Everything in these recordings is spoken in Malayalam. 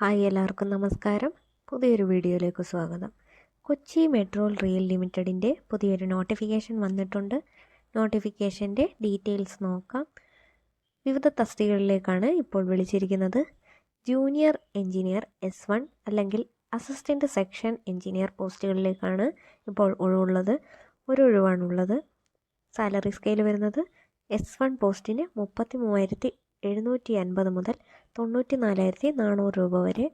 ഹായ് എല്ലാവർക്കും നമസ്കാരം. പുതിയൊരു വീഡിയോയിലേക്ക് സ്വാഗതം. കൊച്ചി മെട്രോ റെയിൽ ലിമിറ്റഡിന്റെ പുതിയൊരു നോട്ടിഫിക്കേഷൻ വന്നിട്ടുണ്ട്. നോട്ടിഫിക്കേഷന്റെ ഡീറ്റെയിൽസ് നോക്കാം. വിവിധ തസ്തികകളിലേക്കാണ് ഇപ്പോൾ വിളിച്ചിരിക്കുന്നത്. ജൂനിയർ എഞ്ചിനീയർ എസ് വൺ അല്ലെങ്കിൽ അസിസ്റ്റന്റ് സെക്ഷൻ എഞ്ചിനീയർ പോസ്റ്റുകളിലേക്കാണ് ഇപ്പോൾ ഒഴിവുള്ളത്. ഒരു ഒഴിവാണുള്ളത് സാലറി സ്കെയിൽ വരുന്നത് എസ് വൺ പോസ്റ്റിന് മുപ്പത്തി മൂവായിരത്തി എഴുന്നൂറ്റി അൻപത് മുതൽ തൊണ്ണൂറ്റി നാലായിരത്തി നാനൂറ് രൂപ വരെ.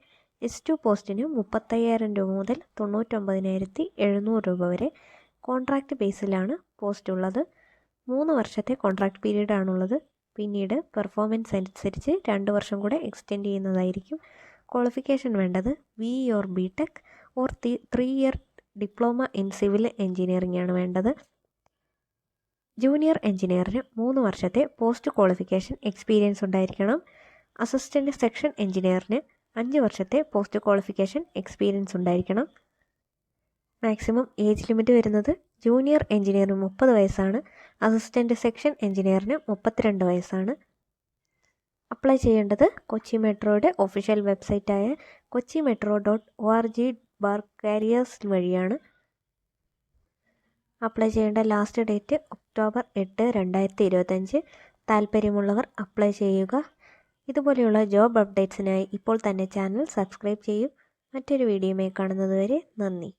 എസ് ടു പോസ്റ്റിന് മുപ്പത്തയ്യായിരം രൂപ മുതൽ തൊണ്ണൂറ്റൊമ്പതിനായിരത്തി എഴുന്നൂറ് രൂപ വരെ. കോൺട്രാക്റ്റ് ബേസിലാണ് പോസ്റ്റ് ഉള്ളത്. മൂന്ന് വർഷത്തെ കോൺട്രാക്റ്റ് പീരീഡ് ആണുള്ളത്. പിന്നീട് പെർഫോമൻസ് അനുസരിച്ച് രണ്ട് വർഷം കൂടെ എക്സ്റ്റെൻഡ് ചെയ്യുന്നതായിരിക്കും ക്വാളിഫിക്കേഷൻ വേണ്ടത്. BE or B tech or three year diploma in civil engineering ആണ് വേണ്ടത്. ജൂനിയർ എഞ്ചിനീയറിന് മൂന്ന് വർഷത്തെ പോസ്റ്റ് ക്വാളിഫിക്കേഷൻ എക്സ്പീരിയൻസ് ഉണ്ടായിരിക്കണം. അസിസ്റ്റന്റ് സെക്ഷൻ എഞ്ചിനീയറിന് അഞ്ച് വർഷത്തെ പോസ്റ്റ് ക്വാളിഫിക്കേഷൻ എക്സ്പീരിയൻസ് ഉണ്ടായിരിക്കണം. മാക്സിമം ഏജ് ലിമിറ്റ് വരുന്നത് ജൂനിയർ എഞ്ചിനീയറിന് മുപ്പത് വയസ്സാണ്. അസിസ്റ്റന്റ് സെക്ഷൻ എഞ്ചിനീയറിന് മുപ്പത്തിരണ്ട് വയസ്സാണ്. അപ്ലൈ ചെയ്യേണ്ടത് കൊച്ചി മെട്രോയുടെ official വെബ്സൈറ്റായ Kochi metro dot O R G bar careers വഴിയാണ്. അപ്ലൈ ചെയ്യേണ്ട ലാസ്റ്റ് ഡേറ്റ് ഒക്ടോബർ എട്ട് രണ്ടായിരത്തി ഇരുപത്തഞ്ച് താല്പര്യമുള്ളവർ അപ്ലൈ ചെയ്യുക. ഇതുപോലെയുള്ള ജോബ് അപ്ഡേറ്റ്സിനായി ഇപ്പോൾ തന്നെ ചാനൽ സബ്സ്ക്രൈബ് ചെയ്യൂ. മറ്റൊരു വീഡിയോയുമായി കാണുന്നതുവരെ നന്ദി.